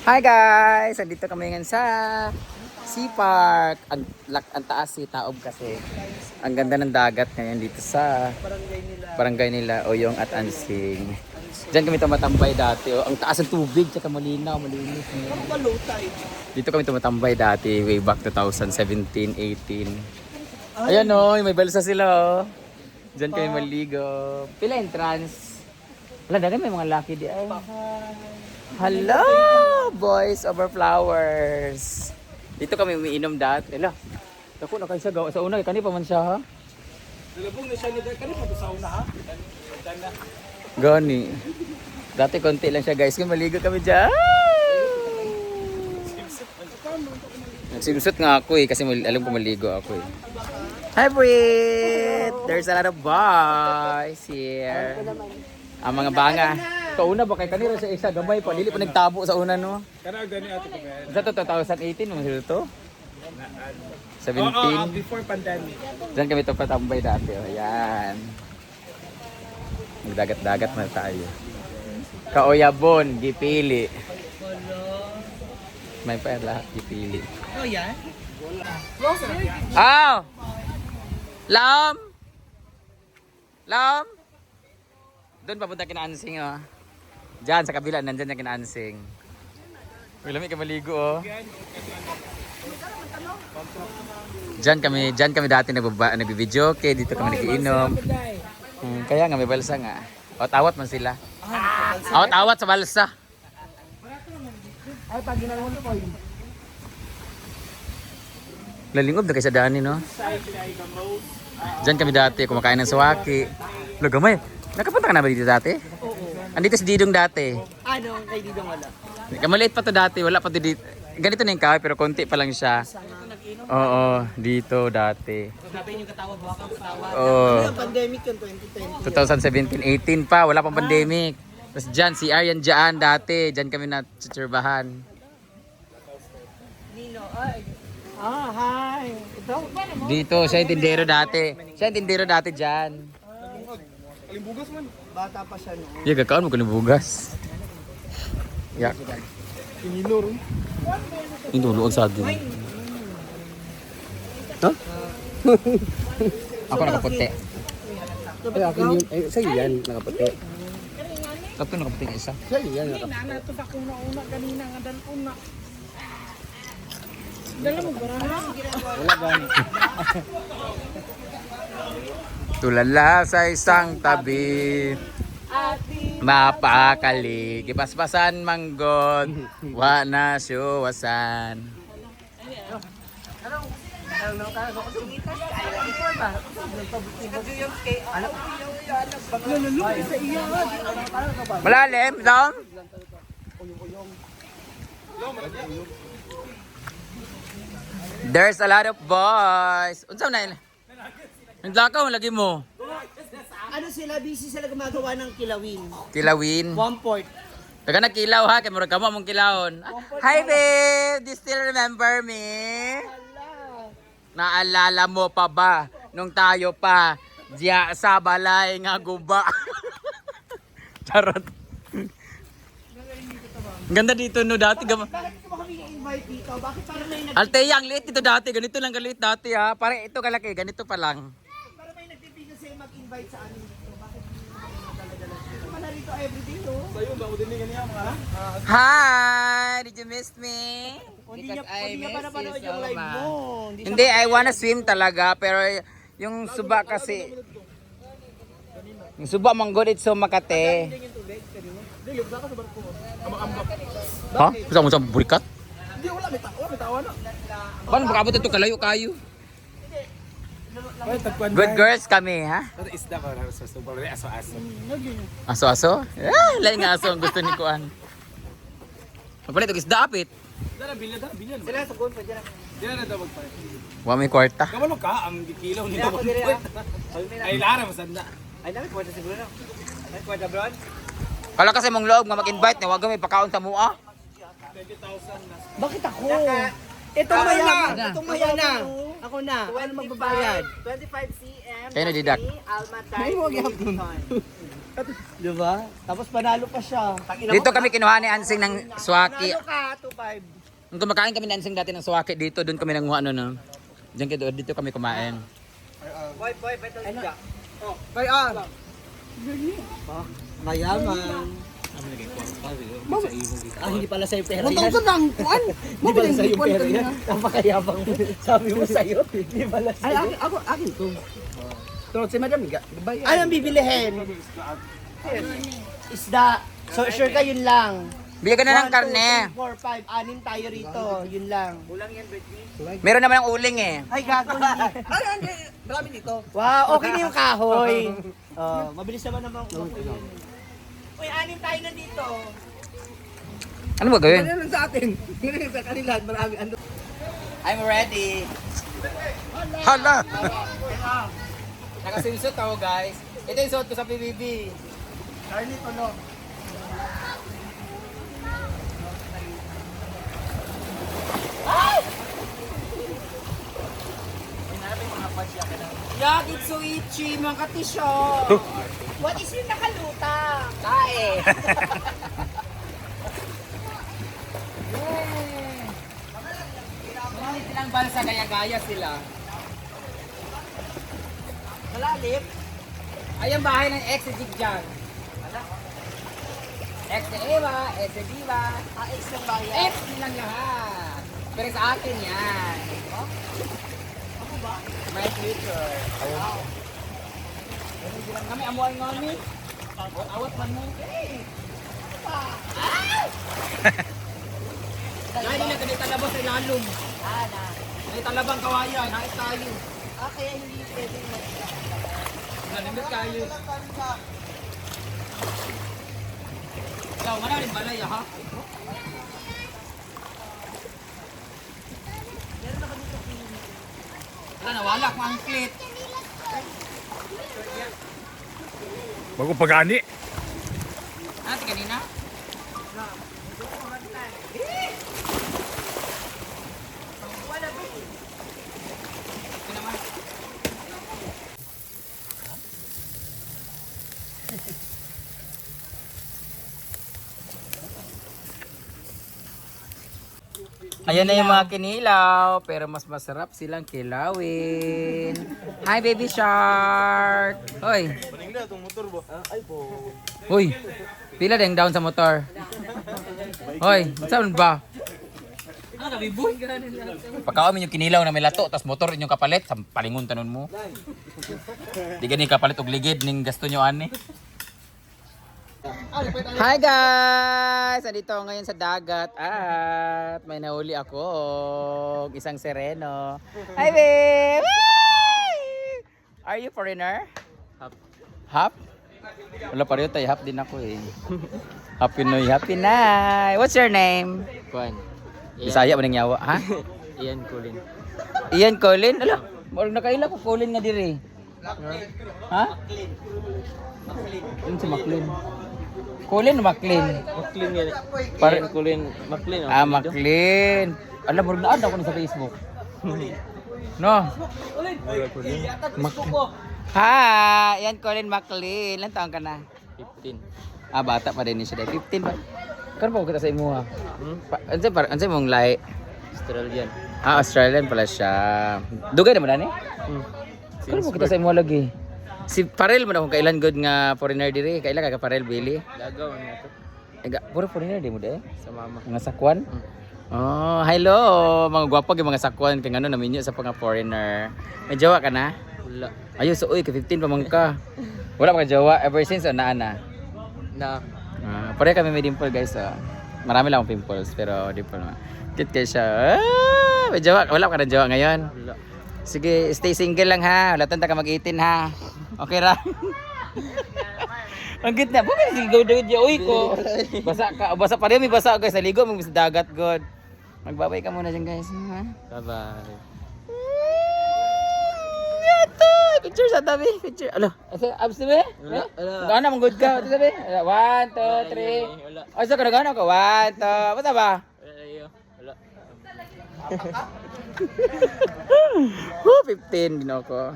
Hi guys! Andito kami ngayon sa Sea Park. Ang, lak, ang taas si Taob kasi. Ang ganda ng dagat ngayon dito sa Barangay nila. barangay nila Oyong at Ansing. Diyan kami tumatambay dati. Oh. Ang taas ng tubig, tsaka malinaw, malinis. Ang low tide. Dito kami tumatambay dati, way back 2017, 18. Ayan o, may balsa sila oh. Diyan kami maligo. Pila entrance? Wala na may mga lucky di ay. Hello, boys over flowers. Dito kami umiinom dati. Hala, ako na kayo sa gawa. Sa una, kani pa man siya ha? Dalabong na siya ni Kani pa sa una ha? Gani. Dati konti lang siya guys. Kaya maligo kami dyan. Nagsimsot nga ako eh. Kasi alam ko maligo ako eh. Hi Brit! There's a lot of boys here. Ang mga banga. Sa una ba kay kanira sa isa gamay pa. Dili pa nagtabo sa una no. Kana gani ato ko ba? Sa to 2018 mo sila to? 17. Oo, before pandemic. Diyan kami to patambay dati. Oh. Ayan. Magdagat-dagat na tayo. Kaoyabon, gipili. May pa lahat gipili. Oh, yan? Aw! Lam! Lam! Doon papunta kina Ansing oh. Diyan sa kabila, nandyan na kina Ansing. Uy, lamig ka maligo oh. Diyan kami, diyan kami dati nagbaba, nagbibideo, okay, dito kami nagiinom. Hmm, kaya nga may balsa nga. Awat-awat man sila. Awat-awat sa balsa. Ay, pag ginawin ko yun. Lalingob na kayo sa daan no? Diyan kami dati, kumakain ng suwaki. Lagamay, nakapunta ka na ba dito dati? Andito si Didong dati. Ano, kay Didong wala? Maliit pa to dati, wala pa to dito. Ganito na yung kahoy, pero konti pa lang siya. Oo, dito dati. Sabi yung katawag, baka katawag. Oo. Yung pandemic yun, 2020. 2017, 18 pa, wala pang pandemic. Tapos dyan, si Aryan dyan dati, dyan kami na tsurbahan. Nino, ay. Ah, hi. Ito? Dito, siya yung tindero dati. Siya yung tindero dati dyan. Kalimbugas man. Bata pa siya noon. Yung kakaon mo ko ng bugas. Yak. Kinilor. Yung tuluog sa atin. Ha? Ako nakaputi. Ay, akin yun. Ay, sa'yo yan, nakaputi. Tatlo nakaputi ng isa. Sa'yo yan, nakaputi. Nana to sa kuna-una kanina nga dan una. Dala mo bara Wala gani. Tulala sa isang tabi. Mapakali. Gipaspasan manggod. Wa na siwasan. Malalim, dong? There's a lot of boys. Unsa na yun? Naglakaw, lagi mo. Ano sila, busy sila gumagawa ng kilawin. Kilawin. One port. Taga na kilaw ha, kay murag kamo mong kilawon. Hi babe, do you still remember me? Naalala mo pa ba nung tayo pa diya sa balay nga guba? Charot. Ganda dito no dati Bakit ka ba kami invite dito? Bakit parang may, nag Alteya, ang liit dito dati. Ganito lang kaliit dati ha. Pare ito kalaki, ganito pa lang. Mag-invite sa amin dito? Bakit hindi naman dala-dala? Ito ka na rito everyday, no? Sa'yo, ba? Udin niya mga Hi, did you miss me? Hindi niya, hindi niya pa napanood yung live mo. Hindi, Hindi, I wanna swim talaga, pero yung suba kasi... Yung suba manggod it's so makate. Ha? Gusto mo sa burikat? Hindi, wala. May tawa, may tawa na. Paano makabot ito kalayo kayo? Good girls kami, ha? Isda pa na sa super aso-aso. Aso-aso? Ah, lain nga aso ang gusto ni Kuan. Mapalit isda apit. Dara, bilya, dara, bilya. Sila sa gun pa dyan. Dira na daw magpalit. Wa may kwarta. Kamalo ka, ang kilaw nila magpalit. Ay, lara, masanda. Ay, dami kwarta siguro na. Ay, kwarta, bro. Kala kasi mong loob nga mag-invite na wag may pakaon sa mua. Bakit ako? Itong mayaman. Itong mayaman. Ako na. Ano magbabayad? 25 cm. Kayo na didak. Alma May mo gyapon. Di ba? Tapos panalo pa siya. Dito kami kinuha ni Ansing ng swaki. Panalo ka, 2-5. Nung kumakain kami ni Ansing dati ng swaki dito, doon kami nanguha ano no. Diyan dito, dito kami kumain. Boy, boy, beto siya. Oh, boy, ah. Mayaman. Ah, hindi pala sa'yo pera yan. Matang ka ng kuan. Hindi pala sa'yo pera yan. Napakayabang mo. Sabi mo sa'yo. Hindi pala sa'yo. Ay, ako, akin to. To, si Madam, bayan. Ay, ang bibilihin. Isda. So, sure ka yun lang. Bigyan ka na ng karne. 4, 5, anim tayo rito. Yun lang. Meron naman ang uling eh. Ay, gago. Ay, hindi. Marami dito. wow, okay na yung kahoy. Oh, mabilis naman naman. Uy, anim tayo na dito. Ano ba gawin? Ano lang sa atin? Ngayon sa kanila, marami. Ano? I'm ready. Hala! Nakasimsot ako guys. Ito yung suot ko sa PBB. Charlie, tulog. Yak, it's so itchy, mga katisyo. What is yung nakaluta? Kae. Marami silang balsa gaya-gaya sila. Malalim. Ay, ang bahay ng ex si Jig Jan. Ex ni Eva, ex ni Diva. Ah, ex ng bayan. Ex nilang lahat. Pero sa akin yan. My future. Ganun silang kami, amuay nga ni. Awat man mo. Dahil nila ganito talabas sa ilalong. Ah, na. Ganito talabang kawayan, hait tayo. Ah, kaya hindi pwede mag... Nanimit kayo. Ikaw, mana rin balay ha? Wala na, wala ko ang clit. Bago pagani. Ate kanina? Ito naman. Ayan na yung mga kinilaw, pero mas masarap silang kilawin. Hi, baby shark! Hoy! Hoy! Pila deng down sa motor. Hoy, saan ba? Pagkawamin yung kinilaw na may lato, tas motor inyong kapalit, sa palingon tanon mo. Di gani kapalit og ligid ning gasto nyo ani. Hi guys! Andito ako ngayon sa dagat at may nahuli ako isang sereno. Hi babe! Are you foreigner? Hap. Hap? Wala pa rin tayo, hap din ako eh. Happy Year, Happy Night! What's your name? Kuan. Bisaya ba yawa? Ha? Ian Kulin. Ian Colin? Ala, marag nakaila ko Colin nga diri. Ha? Yun si Maclean. Colin o Maclean? Maclean yan. Ian Kulin. Maclean. Ah, Maclean. Alam mo, ako na sa Facebook. No? Mac ha, yan Colin Maclean. Ilan taon ka na? 15. Ah, bata pa din siya. 15 pa. Kano pa ko kita sa imo ha? Hmm? Pa, ansay par, ansay mong lahi? Australian. Ah, Australian pala siya. Dugay naman ani? Hmm. Kano mo kita sa imo lagi? Si Parel man akong kailan good nga foreigner diri. Kailan ka ka Parel Billy? Dagaw niya to. Ega, puro foreigner di mo de? Sa mama. Mga sakwan? Oh, hello. Mga gwapo yung mga sakwan kay ngano naminyo sa mga foreigner. May jowa ka na? Wala. Ayun, so uy, ka 15 pa man ka. Wala pa jowa ever since o naa na. Na. Ah, pare kami may dimple guys. ah. Marami lang akong pimples pero dimple na. Cute kayo siya. Ah, may jowa. Wala ka na jowa ngayon. Wala. Sige, stay single lang ha. Wala tanda ka mag-18 ha. Okay ra. Ang cute na. Bakit sigaw David ya uy ko. Basa ka. Basa pa rin. May basa guys. Naligo. May sa dagat god. Magbabay ka muna dyan guys. Ha? Bye-bye. Yato! Picture sa tabi. Picture. Alo. Asa, abs na ba? Wala. Gana mong good ka. Ito sabi. One, two, three. Wala. Ay, sa kanagana ka. One, two. Basta ba? Wala. Wala. Woo, 15 din ako.